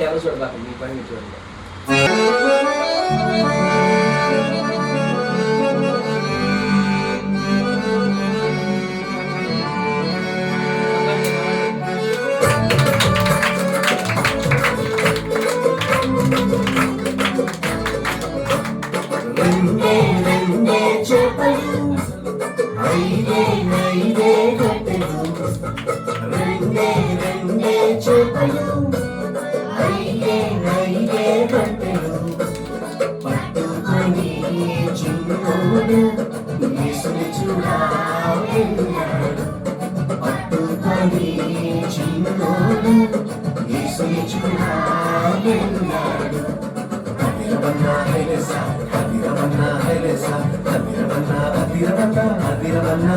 అది ఎవరు చూడబాక మీ పని మీరు చూడండి Thank you. పట్టుకొని చిన్నోడు యేసుని చూడాలన్నాడు పట్టుకొని చిన్నోడు యేసుని చూడాలన్నాడు అదిరవన్నా హైలెస అదిరవన్నా హైలెస అదిరవన్నా అదిరవన్నా అదిరవన్నా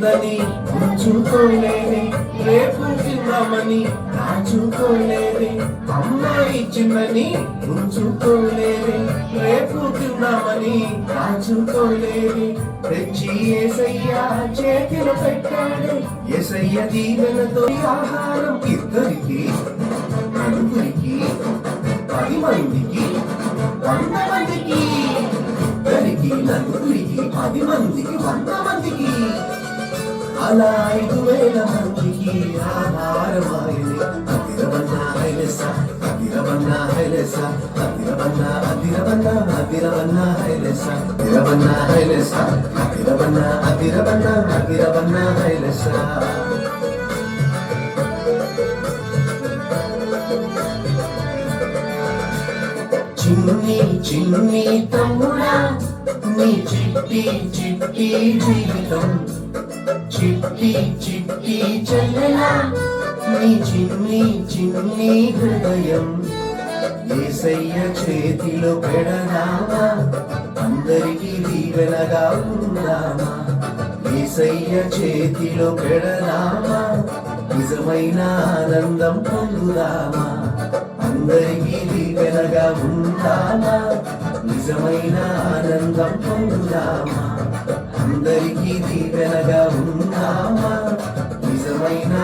ఉందని ఉంచుకోలేని రేపు తిన్నామని దాచుకోలేని అమ్మాయి చిన్నని ఉంచుకోలేని రేపు తిన్నామని దాచుకోలేని. తెచ్చి ఏసయ్యా చేతిలో పెట్టాడు ఏసయ్య దీవెనతో ఆహారం ఇద్దరికి నలుగురికి పది మందికి వంద మందికి ఇద్దరికి నలుగురికి పది మందికి వంద మందికి అలా ఐదు వేల మందికి ఆహారమాయని అదిరవన్న హైలెస అదిరవన్న హైలెస అదిరవన్న అదిరవన్న అదిరవన్న హైలెస అదిరవన్న హైలెస అదిరవన్న అదిరవన్న అదిరవన్న హైలెస. చిన్ని చిన్ని తమ్ముడా నీ చిట్టి చిట్టి జీవితం. చిట్టి చిట్టి చెల్లెలా నీ చిన్ని చిన్ని హృదయం. ఏసయ్య చేతిలో పెడదామా? అందరికీ దీవెనగా ఉందామా? ఏసయ్య చేతిలో పెడదామా? నిజమైన ఆనందం పొందుదామా? అందరికీ దీవెనగా ఉందామా? నిజమైన ఆనందం పొందుదామా? అందరికీ దీవెనగా ఉన్నామా? నిజమైన